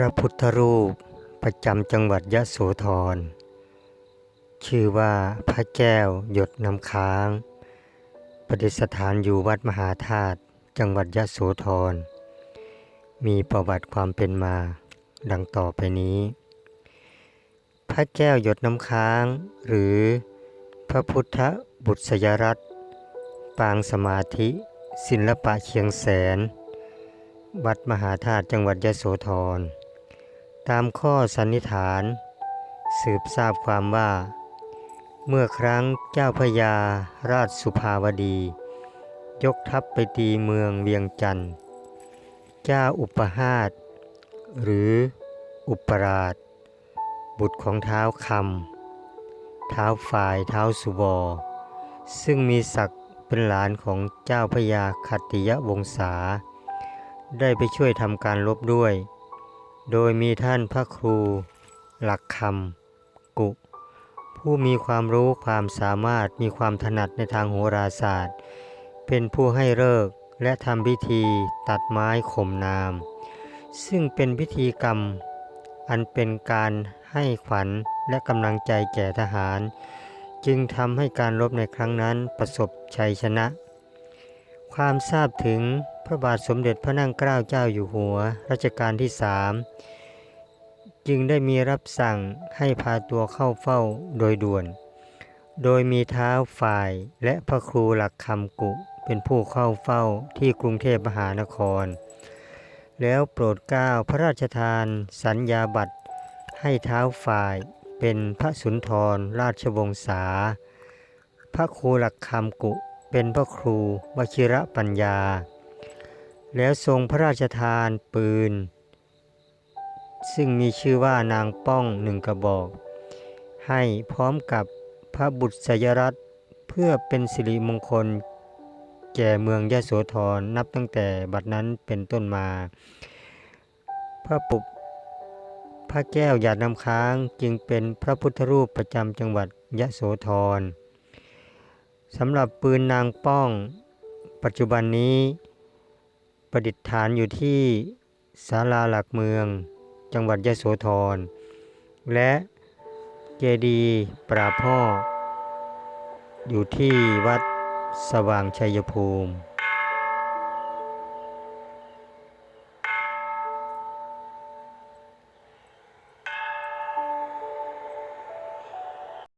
ระพุทธรูปประจำจังหวัดยะโสธร ชื่อว่าพระแก้วหยดน้ำค้าง ประดิษฐานอยู่วัดมหาธาตุจังหวัดยะโสธร มีประวัติความเป็นมาดังต่อไปนี้ พระแก้วหยดน้ำค้าง หรือพระพุทธบุตรสยรัตปางสมาธิ ศิลปะเชียงแสน วัดมหาธาตุจังหวัดยะโสธร ตามข้อสันนิษฐาน สืบทราบความว่า เมื่อครั้งเจ้าพระยาราชสุภาวดี ยกทัพไปตีเมืองเวียงจันทร์เจ้าอุปหาตหรืออุปราช บุตรของเท้าคำเท้าฝ่ายเท้าสุบอ ซึ่งมีศักดิ์เป็นหลานของเจ้าพระยาขัตติยวงศา ได้ไปช่วยทำการลบด้วย โดยมีท่านพระครู หลักคำกุ ผู้มีความรู้ความสามารถมีความถนัดในทางโหราศาสตร์ เป็นผู้ให้เลิกและทำพิธีตัดไม้ข่มนาม ซึ่งเป็นพิธีกรรม อันเป็นการให้ขวัญและกำลังใจแก่ทหาร จึงทำให้การรบในครั้งนั้นประสบชัยชนะ ความทราบถึง พระบาทสมเด็จพระนั่งเกล้าเจ้าอยู่หัว รัชกาลที่สามจึงได้มีรับสั่งให้พาตัวเข้าเฝ้าโดยด่วน โดยมีเท้าฝ่ายและพระครูหลักคำกุเป็นผู้เข้าเฝ้าที่กรุงเทพมหานคร แล้วโปรดเกล้าพระราชทานสัญญาบัตรให้เท้าฝ่ายเป็นพระสุนทรราชวงศาพระครูหลักคำกุเป็นพระครูวชิระปัญญา แล้วทรงพระราชทานปืน ซึ่งมีชื่อว่านางป้องหนึ่งกระบอก ให้พร้อมกับพระบุตรสยรัตเพื่อเป็นสิริมงคล แก่เมืองยะโสธรนับตั้งแต่บัดนั้นเป็นต้นมา พระปุบพระแก้วหยาดน้ำค้างจึงเป็นพระพุทธรูปประจำจังหวัดยะโสธรสำหรับปืนนางป้อง ปัจจุบันนี้ ประดิษฐานอยู่ที่ศาลาหลักเมือง จังหวัดยะโสธร และเจดีย์ปราพ่อ อยู่ที่วัดสว่างชัยภูมิ